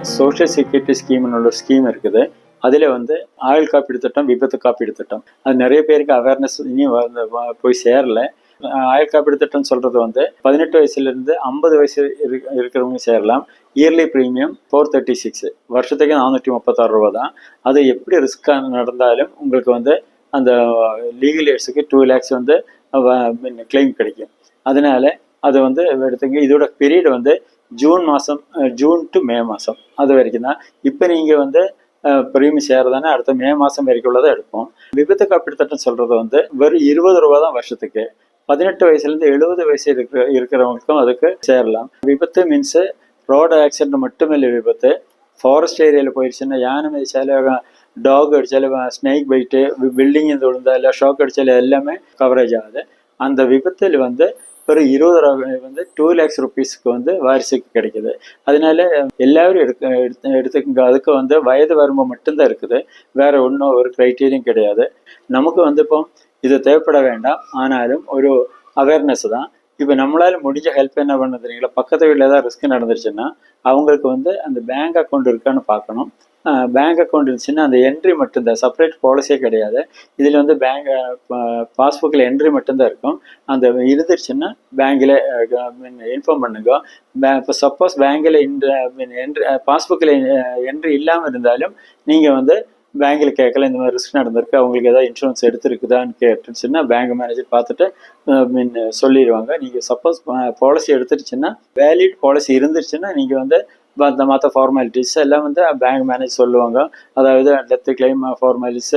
Social security ஸ்கீம்னு ஒரு scheme இருக்குது. அதில் வந்து ஆயுள் காப்பீடு திட்டம் விபத்து காப்பீடு திட்டம். அது நிறைய பேருக்கு அவேர்னஸ் இனியும் வந்து போய் சேரல. ஆயுள் காப்பீடு திட்டம் சொல்கிறது வந்து பதினெட்டு வயசுலேருந்து ஐம்பது வயசு இரு- இருக்கிறவங்க சேரலாம். Yearly premium four thirty six வருஷத்துக்கு நானூற்றி முப்பத்தாறு ரூபா தான். அது எப்படி ரிஸ்க்காக நடந்தாலும் உங்களுக்கு வந்து அந்த லீகல் எய்ட்ஸுக்கு டூ லேக்ஸ் வந்து கிளைம் கிடைக்கும். அதனால அது வந்து எடுத்துங்க. இதோட பீரியட் வந்து ஜூன் மாதம் ஜூன் டு மே மாதம் அது வரைக்கும் தான். இப்போ நீங்கள் வந்து ப்ரீமி சேர் தானே அடுத்த மே மாதம் வரைக்கும் உள்ளதை எடுப்போம். விபத்து காப்பீடு திட்டம் சொல்கிறது வந்து வெறும் இருபது ரூபா தான் வருஷத்துக்கு. பதினெட்டு வயசுலேருந்து எழுபது வயசு இருக்கிற இருக்கிறவங்களுக்கும் அதுக்கு சேரலாம். விபத்து மீன்ஸு ரோடு ஆக்சிடென்ட் மட்டும் இல்லை விபத்து. ஃபாரஸ்ட் ஏரியாவில் போயிடுச்சுன்னா யானை மிதிச்சாலும் டாக் அடித்தாலும் ஸ்னேக் பைட்டு பில்டிங் இது விழுந்தாலும் ஷாக் அடித்தாலும் எல்லாமே கவரேஜ் ஆகுது. அந்த விபத்தில் வந்து ஒரு இருபது ரூபாய் வந்து டூ லேக்ஸ் ருபீஸ்க்கு வந்து வாரிசுக்கு கிடைக்குது. அதனால எல்லாரும் எடுக்க எடுத்து எடுத்துக்கோங்க. அதுக்கு வந்து வயது வரம்பு மட்டும்தான் இருக்குது. வேற ஒன்றும் ஒரு க்ரைட்டீரியம் கிடையாது. நமக்கு வந்து இப்போ இது தேவைப்பட வேண்டாம். ஆனாலும் ஒரு அவேர்னஸ் தான். இப்போ நம்மளால் முடிஞ்ச ஹெல்ப் என்ன பண்ண தெரியுங்களா? பக்கத்து வீட்டில் ஏதாவது ரிஸ்க் நடந்துருச்சுன்னா அவங்களுக்கு வந்து அந்த பேங்க் அக்கௌண்ட் இருக்கான்னு பார்க்கணும். பேங்க் அக்கௌண்ட் இருந்துச்சுன்னா அந்த என்ட்ரி மட்டும்தான் செப்பரேட் பாலிசியே கிடையாது. இதில் வந்து பேங்க் பாஸ்புக்கில் என்ட்ரி மட்டும்தான் இருக்கும். அந்த இருந்துருச்சுன்னா பேங்கில் இன்ஃபார்ம் பண்ணுங்க. இப்போ சப்போஸ் பேங்கில் என்ட்ரி பாஸ்புக்கில் என்ட்ரி இல்லாமல் இருந்தாலும் நீங்கள் வந்து பேங்க்கில் கேட்கல இந்த மாதிரி ரிஸ்க் நடந்திருக்கு அவங்களுக்கு ஏதாவது இன்சூரன்ஸ் எடுத்துருக்குதான்னு கேட்டுச்சுன்னா பேங்க் மேனேஜர் பார்த்துட்டு மீன் சொல்லிடுவாங்க. நீங்கள் சப்போஸ் பாலிசி எடுத்துருச்சுன்னா வேலிட் பாலிசி இருந்துருச்சுன்னா நீங்கள் வந்து அந்த மற்ற ஃபார்மாலிட்டிஸ் எல்லாம் வந்து பேங்க் மேனேஜ் சொல்லுவாங்க. அதாவது டெத்து கிளைம் ஃபார்மாலிட்டிஸ்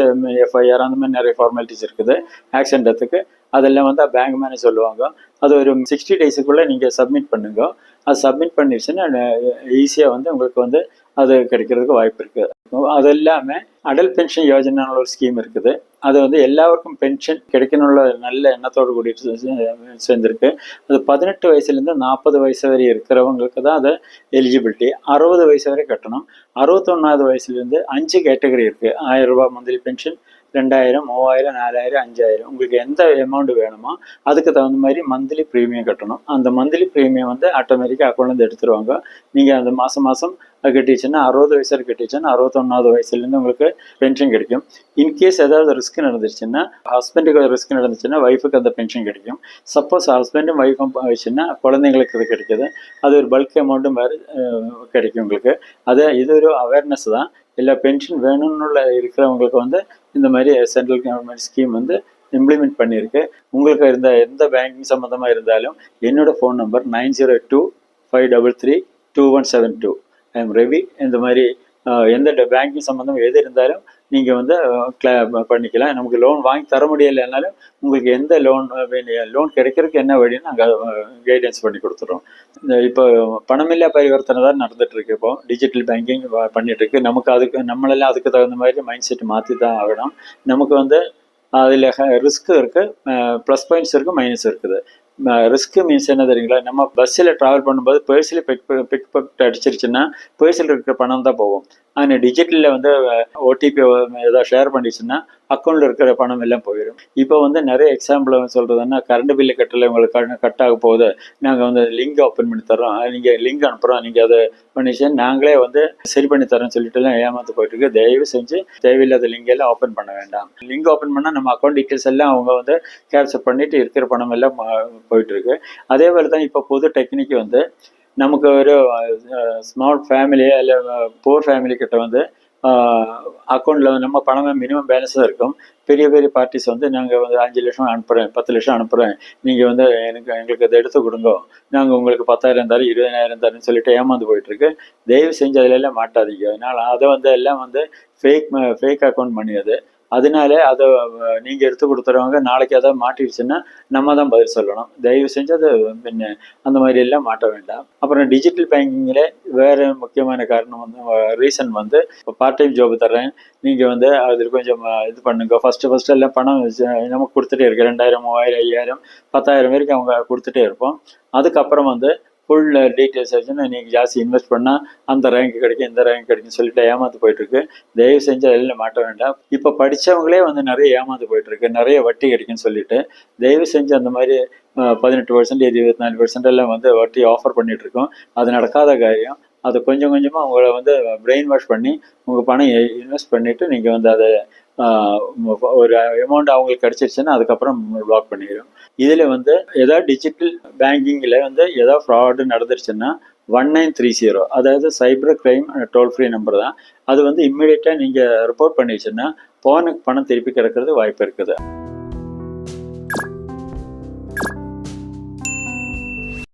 எஃப்ஐஆர் அந்த மாதிரி நிறைய ஃபார்மாலிட்டிஸ் இருக்குது. ஆக்சிடென்ட் டெத்துக்கு அதெல்லாம் வந்து பேங்க் மேனேஜ் சொல்லுவாங்க. அது ஒரு சிக்ஸ்டி டேஸுக்குள்ளே நீங்கள் சப்மிட் பண்ணுங்க. அது சப்மிட் பண்ணிடுச்சுன்னா ஈஸியாக வந்து உங்களுக்கு வந்து அது கிடைக்கிறதுக்கு வாய்ப்பு இருக்குது அது இல்லாமல் அடல் பென்ஷன் யோஜனான ஒரு ஸ்கீம் இருக்குது. அது வந்து எல்லாருக்கும் பென்ஷன் கிடைக்கணும்ல நல்ல எண்ணத்தோடு கூடிட்டு சேர்ந்துருக்கு. அது பதினெட்டு வயசுலேருந்து நாற்பது வயசு வரை இருக்கிறவங்களுக்கு தான் அது எலிஜிபிலிட்டி அறுபது வயசு வரை கட்டணும். அறுபத்தொன்னாவது வயசுலேருந்து அஞ்சு கேட்டகரி இருக்குது ஆயிரம் ரூபாய் மந்த்லி பென்ஷன் ரெண்டாயிரம் மூவாயிரம் நாலாயிரம் அஞ்சாயிரம். உங்களுக்கு எந்த அமௌண்ட் வேணுமோ அதுக்கு தகுந்த மாதிரி மந்த்லி ப்ரீமியம் கட்டணும். அந்த மந்த்லி ப்ரீமியம் வந்து ஆட்டோமேட்டிக்காக அக்கௌண்ட்லேருந்து எடுத்துருவாங்க. நீங்கள் அந்த மாதம் மாதம் கட்டிச்சுன்னா அறுபது வயசு கட்டிச்சுன்னா அறுபத்தொன்னாவது வயசுலேருந்து உங்களுக்கு பென்ஷன் கிடைக்கும். இன்கேஸ் ஏதாவது ரிஸ்க் நடந்துருச்சுன்னா ஹஸ்பண்டுக்கு ரிஸ்க் நடந்துச்சுன்னா ஒய்ஃபுக்கு அந்த பென்ஷன் கிடைக்கும். சப்போஸ் ஹஸ்பண்டும் ஒய்ஃபும் வச்சுன்னா குழந்தைங்களுக்கு இது கிடைக்குது. அது ஒரு பல்க் அமௌண்ட்டும் வேறு கிடைக்கும் உங்களுக்கு. அது இது ஒரு அவேர்னஸ் தான். இல்லை பென்ஷன் வேணும்னு இருக்கிறவங்களுக்கு வந்து இந்த மாதிரி சென்ட்ரல் கவர்மெண்ட் ஸ்கீம் வந்து இம்ப்ளிமெண்ட் பண்ணியிருக்கு. உங்களுக்கு இருந்த எந்த பேங்கிங் சம்மந்தமாக இருந்தாலும் என்னோட phone number nine zero two five double three two one seven two I am Ravi இந்த மாதிரி எந்த பேங்கிங் சம்மந்தம் எது இருந்தாலும் நீங்கள் வந்து கிளா பண்ணிக்கலாம். நமக்கு லோன் வாங்கி தர முடியலைனாலும் உங்களுக்கு எந்த லோன் லோன் கிடைக்கிறதுக்கு என்ன வழின்னு நாங்கள் கைடன்ஸ் பண்ணி கொடுத்துறோம் இந்த இப்போ பணமில்லா பரிவர்த்தனை தான் நடந்துகிட்ருக்கு இப்போ. டிஜிட்டல் பேங்கிங் பண்ணிகிட்ருக்கு நமக்கு அதுக்கு நம்மளெல்லாம் அதுக்கு தகுந்த மாதிரி மைண்ட் செட் மாற்றி தான் ஆகணும். நமக்கு வந்து அதில் ரிஸ்க் இருக்கு. ப்ளஸ் பாயிண்ட்ஸ் இருக்கு மைனஸ் இருக்குது. ரிஸ்க் மீன்ஸ் என்ன தெரியுங்களா? நம்ம பஸ்ஸில் ட்ராவல் பண்ணும்போது பேர்ஸில் பிக் பிக் பக்கெட் அடிச்சிருச்சுன்னா பேர்ஸில் இருக்கிற பணம் தான் போகும். ஆனால் டிஜிட்டலில் வந்து ஓடிபி ஏதாவது ஷேர் பண்ணிச்சுன்னா அக்கௌண்ட்டில் இருக்கிற பணம் எல்லாம் போயிடும் இப்போ வந்து நிறைய எக்ஸாம்பிள் சொல்கிறதுன்னா கரண்ட் பில்லு கட்டலை உங்களுக்கு கட் ஆக போகுது. நாங்கள் வந்து லிங்க் ஓப்பன் பண்ணி தரோம் நீங்கள் லிங்க் அனுப்புகிறோம் நீங்கள் அதை பண்ணிச்சு நாங்களே வந்து சரி பண்ணி தரோம்னு சொல்லிட்டு எல்லாம் ஏமாந்து போயிட்டு இருக்கு. தயவு செஞ்சு தேவையில்லாத லிங்க் எல்லாம் ஓப்பன் பண்ண வேண்டாம். லிங்க் ஓப்பன் பண்ணால் நம்ம அக்கௌண்ட் டீட்டெயில்ஸ் எல்லாம் அவங்க வந்து கேப்சர் பண்ணிட்டு இருக்கிற பணம் எல்லாம் போயிட்டுருக்கு அதே மாதிரி தான் இப்போ புது டெக்னிக் வந்து நமக்கு ஒரு ஸ்மால் ஃபேமிலி இல்லை புவர் ஃபேமிலி கிட்ட வந்து அக்கௌண்ட்டில் நம்ம பணமே மினிமம் பேலன்ஸ் தான் இருக்கும். பெரிய பெரிய பார்ட்டிஸ் வந்து நாங்கள் வந்து அஞ்சு லட்சம் அனுப்புகிறேன் பத்து லட்சம் அனுப்புகிறேன் நீங்கள் வந்து எனக்கு எங்களுக்கு அதை எடுத்து கொடுங்க. நாங்கள் உங்களுக்கு பத்தாயிரம் தரோம் இருபதாயிரம் தரோம்னு சொல்லிட்டு ஏமாந்து போயிட்டுருக்கு. தயவு செஞ்சு அதில் எல்லாம் மாட்டாதீங்க. அதனால் அதை வந்து எல்லாம் வந்து ஃபேக் ஃபேக் அக்கௌண்ட் பண்ணியது அதனால அதை நீங்கள் எடுத்து கொடுத்துறவங்க நாளைக்கு அதை மாட்டிடுச்சுன்னா நம்ம தான் பதில் சொல்லணும். தயவு செஞ்சு அது பின்ன அந்த மாதிரி எல்லாம் மாட்ட வேண்டாம். அப்புறம் டிஜிட்டல் பேங்கிங்கில் வேறு முக்கியமான காரணம் வந்து ரீசன் வந்து இப்போ பார்ட் டைம் ஜாப் தர்றேன். நீங்கள் வந்து அதில் கொஞ்சம் இது பண்ணுங்க. ஃபஸ்ட்டு ஃபஸ்ட்டு எல்லாம் பணம் நமக்கு கொடுத்துட்டே இருக்கு ரெண்டாயிரம் மூவாயிரம் ஐயாயிரம் பத்தாயிரம் வரைக்கும் அவங்க கொடுத்துட்டே இருப்போம். அதுக்கப்புறம் வந்து ஃபுல் டீட்டெயில்ஸ் வச்சுன்னா நீங்கள் ஜாஸ்தி இன்வெஸ்ட் பண்ணால் அந்த ரேங்க் கிடைக்கும் இந்த ரேங்க் கிடைக்கும் சொல்லிட்டு ஏமாந்து போயிட்டுருக்கு. தயவு செஞ்சு அதில் மாட்ட வேண்டாம். இப்போ படிச்சவங்களே வந்து நிறைய ஏமாந்து போயிட்டுருக்கு. நிறைய வட்டி கிடைக்கும்னு சொல்லிட்டு தயவு செஞ்சு அந்த மாதிரி பதினெட்டு பர்சன்ட் இருபத்தி நாலு பர்சன்ட் எல்லாம் வந்து வட்டி ஆஃபர் பண்ணிகிட்ருக்கோம் அது நடக்காத காரியம். அதை கொஞ்சம் கொஞ்சமாக உங்களை வந்து பிரெயின் வாஷ் பண்ணி உங்கள் பணம் இன்வெஸ்ட் பண்ணிவிட்டு நீங்கள் வந்து அதை ஒரு அமௌண்ட் அவங்களுக்கு கிடச்சிருச்சுன்னா அதுக்கப்புறம் பிளாக் பண்ணிடும் இதில் வந்து ஏதாவது டிஜிட்டல் பேங்கிங்கில் வந்து ஏதாவது ஃப்ராடு நடந்துருச்சுன்னா ஒன் நைன் த்ரீ ஜீரோ அதாவது cyber crime toll free number தான். அது வந்து இம்மிடியட்டாக நீங்கள் ரிப்போர்ட் பண்ணிடுச்சுன்னா போனுக்கு பணம் திருப்பி கிடக்கிறது வாய்ப்பு இருக்குது.